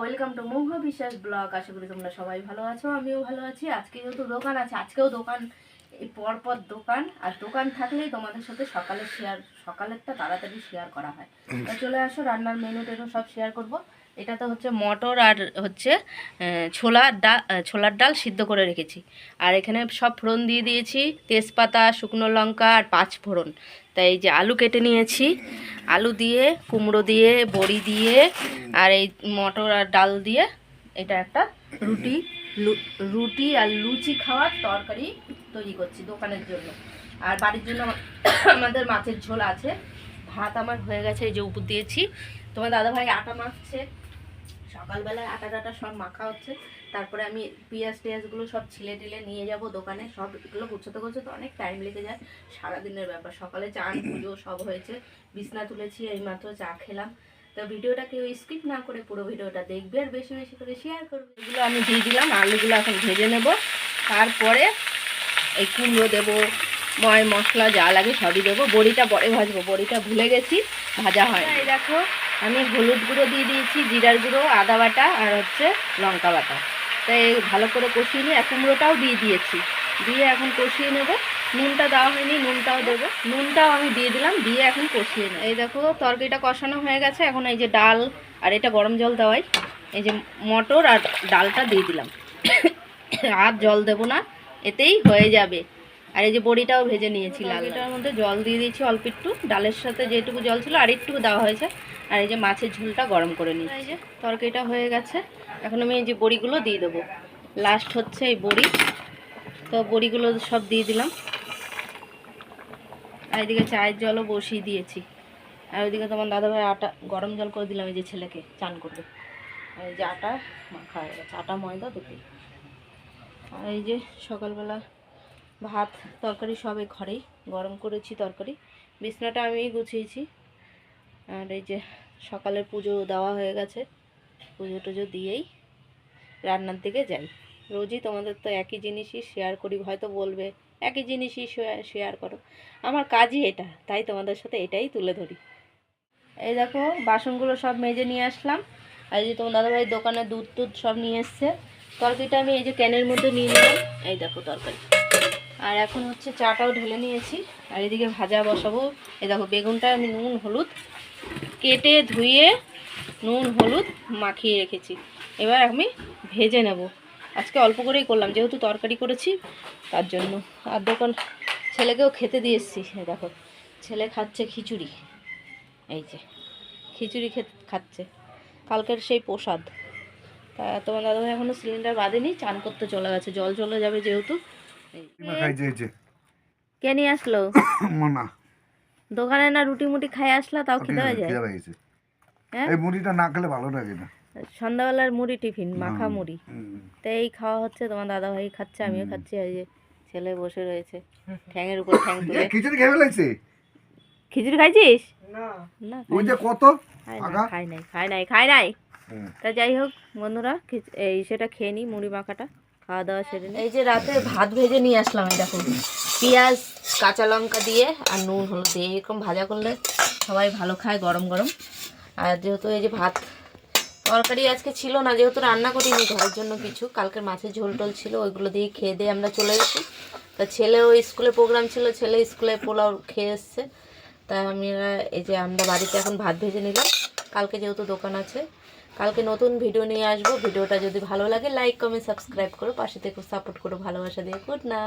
Welcome to মৌহ বিশ্বাস blog আশা করি তোমরা সবাই ভালো আছো, আমিও ভালো আছি। আজকে যেহেতু দোকান আছে, আজকেও দোকান, এই পরপর দোকান। আর দোকান থাকলেই তোমাদের সাথে সকালে শেয়ার সকালেরটা তাড়াতাড়ি শেয়ার করা হয়। চলে আসো, রান্নার মেনু টেনু সব শেয়ার করব। এটা তো হচ্ছে মটর আর হচ্ছে ছোলার ডাল ছোলার ডাল সিদ্ধ করে রেখেছি। আর এখানে সব ফোড়ন দিয়ে দিয়েছি, তেজপাতা, শুকনো লঙ্কা আর পাঁচ ফোড়ন। তাই এই যে আলু কেটে নিয়েছি, আলু দিয়ে, কুমড়ো দিয়ে, বড়ি দিয়ে আর এই মটর আর ডাল দিয়ে এটা একটা রুটি রুটি আর লুচি খাওয়ার তরকারি তৈরি করছি দোকানের জন্য। আর বাড়ির জন্য আমাদের মাছের ঝোল আছে। ভাত আমার হয়ে গেছে, এই যে উপর দিয়েছি। তোমার দাদাভাই আটা মাখছে। সকালবেলায় আটা টাটা সব মাখা হচ্ছে। তারপরে আমি পেঁয়াজ টেয়াজগুলো সব ছিলে টিলে নিয়ে যাব দোকানে। সব এগুলো গুছোতে গুছোতে অনেক টাইম লেগে যায়। সারাদিনের ব্যাপার। সকালে চান পুজো সব হয়েছে। বিছনা তুলেছি এইমাত্র চা খেলাম। তো ভিডিওটা কেউ স্কিপ না করে পুরো ভিডিওটা দেখবে আর বেশি বেশি করে শেয়ার করবে। এগুলো আমি দিয়ে দিলাম আলুগুলো এখন ভেজে নেব। তারপরে এই কুমড়ো দেবো ময় মশলা যা লাগে সবই দেবো। বড়িটা পরে ভাজবো বড়িটা ভুলে গেছি ভাজা হয় দেখো আমি হলুদ গুঁড়ো দিয়ে দিয়েছি, জিরার গুঁড়ো, আদা বাটা আর হচ্ছে লঙ্কা বাটা। তাই ভালো করে কষিয়ে নিয়ে কুমড়োটাও দিয়ে দিয়েছি। দিয়ে এখন কষিয়ে নেব। নুনটা দেওয়া হয়নি, নুনটাও দেবো। নুনটাও আমি দিয়ে দিলাম, দিয়ে এখন কষিয়ে নেব। এই দেখো, তরকারিটা কষানো হয়ে গেছে। এখন এই যে ডাল আর এটা গরম জল দেওয়াই। এই যে মটর আর ডালটা দিয়ে দিলাম। আর জল দেবো না, এতেই হয়ে যাবে। আর এই যে বড়িটাও ভেজে নিয়েছি লাল এটার মধ্যে জল দিয়ে দিয়েছি অল্প একটু। ডালের সাথে যেটুকু জল ছিল আর একটু দেওয়া হয়েছে। আর এই যে মাছের ঝোলটা গরম করে নিই এই যে তরকারিটা হয়ে গেছে। এখন আমি এই যে বড়িগুলো দিয়ে দেবো। লাস্ট হচ্ছে এই বড়ি। তো বড়িগুলো সব দিয়ে দিলাম। আর এদিকে চায়ের জলও বসিয়ে দিয়েছি। আর ওইদিকে তোমার দাদাভাই আটা গরম জল করে দিলাম এই যে ছেলেকে চান করবে। আর এই যে আটা মাখা হয়ে গেছে। আটা ময়দা দুটোই। আর এই যে সকালবেলা ভাত, তরকারি সব ঘরেই। গরম করেছি তরকারি। বিছনাটা আমি গুছিয়েছি। আর এই যে সকালের পুজো দেওয়া হয়ে গেছে, পুজো টুজো দিয়েই রান্নার দিকে যাই। রোজই তোমাদের তো একই জিনিসই শেয়ার করি, হয়তো বলবে, একই জিনিসই শেয়ার করো। আমার কাজই এটা, তাই তোমাদের সাথে এটাই তুলে ধরি। এই দেখো, বাসনগুলো সব মেজে নিয়ে আসলাম। আর যে তোমার দাদাভাই দোকানে দুধ টুধ সব নিয়ে এসছে। তরকারিটা আমি এই যে ক্যানের মধ্যে নিয়ে নিলাম। এই দেখো তরকারি। আর এখন হচ্ছে চাটাও ঢেলে নিয়েছি। আর এদিকে ভাজা বসাবো। এ দেখো, বেগুনটা আমি নুন, হলুদ কেটে ধুয়ে নুন, হলুদ মাখিয়ে রেখেছি। এবার আমি ভেজে নেব। আজকে অল্প করেই করলাম, যেহেতু তরকারি করেছি, তার জন্য। আর দোকান ছেলেকেও খেতে দিয়ে এসছি। দেখো, ছেলে খাচ্ছে খিচুড়ি। এই যে, খিচুড়ি খেতে, খাচ্ছে। কালকের সেই প্রসাদ। তা তোমার দাদাভাই এখনও সিলিন্ডার বাঁধেনি, চান করতে চলে গেছে। জল চলে যাবে যেহেতু। কে নিয়ে আসলো? মানা। দোকানে না রুটি মুটি খাই আসলা তাও খিদে হয়ে যায়? হ্যাঁ? এই মুড়িটা না খেলে ভালো লাগে না। সন্ধ্যাবেলার মুড়ি টিফিন মাখা মুড়ি। তো এই খাওয়া হচ্ছে তোমার দাদা ভাই খাচ্ছে আমিও খাচ্ছি এই যে ছেলে বসে রয়েছে ঠ্যাঙের উপর ঠ্যাং তুলে। খিচুড়ি খেয়ে ফেলেছে? খিচুড়ি খাইছিস? না। ওই যে কত? খাই নাই খাই নাই খাই নাই খাই নাই। হুম। তা যাই হোক বন্ধুরা এই সেটা খেয়ে নিই মুড়ি মাখাটা। খাওয়া দাওয়া সেরে এই যে রাতে ভাত ভেজে নিয়ে আসলাম এই দেখো। পেঁয়াজ, কাঁচা লঙ্কা দিয়ে আর নুন, হলুদ দিয়ে, এরকম ভাজা করলে সবাই ভালো খায় গরম গরম। আর যেহেতু এই যে ভাত তরকারি আজকে ছিল না, যেহেতু রান্না করিনি, ঘরের জন্য কিছু, কালকের মাছের ঝোল টোল ছিল, ওইগুলো দিয়ে খেয়ে দিয়ে আমরা চলে গেছি। তা ছেলেও স্কুলে প্রোগ্রাম ছিল, ছেলে স্কুলে পোলাও খেয়ে এসছে। তাই আমরা এই যে আমরা বাড়িতে এখন ভাত ভেজে নিলাম। কালকে যেহেতু দোকান আছে, কালকে নতুন ভিডিও নিয়ে আসব। ভিডিওটা যদি ভালো লাগে লাইক কমেন্ট সাবস্ক্রাইব করো। পাশে থেকে সাপোর্ট করো। ভালোবাসা দিয়ে গুড না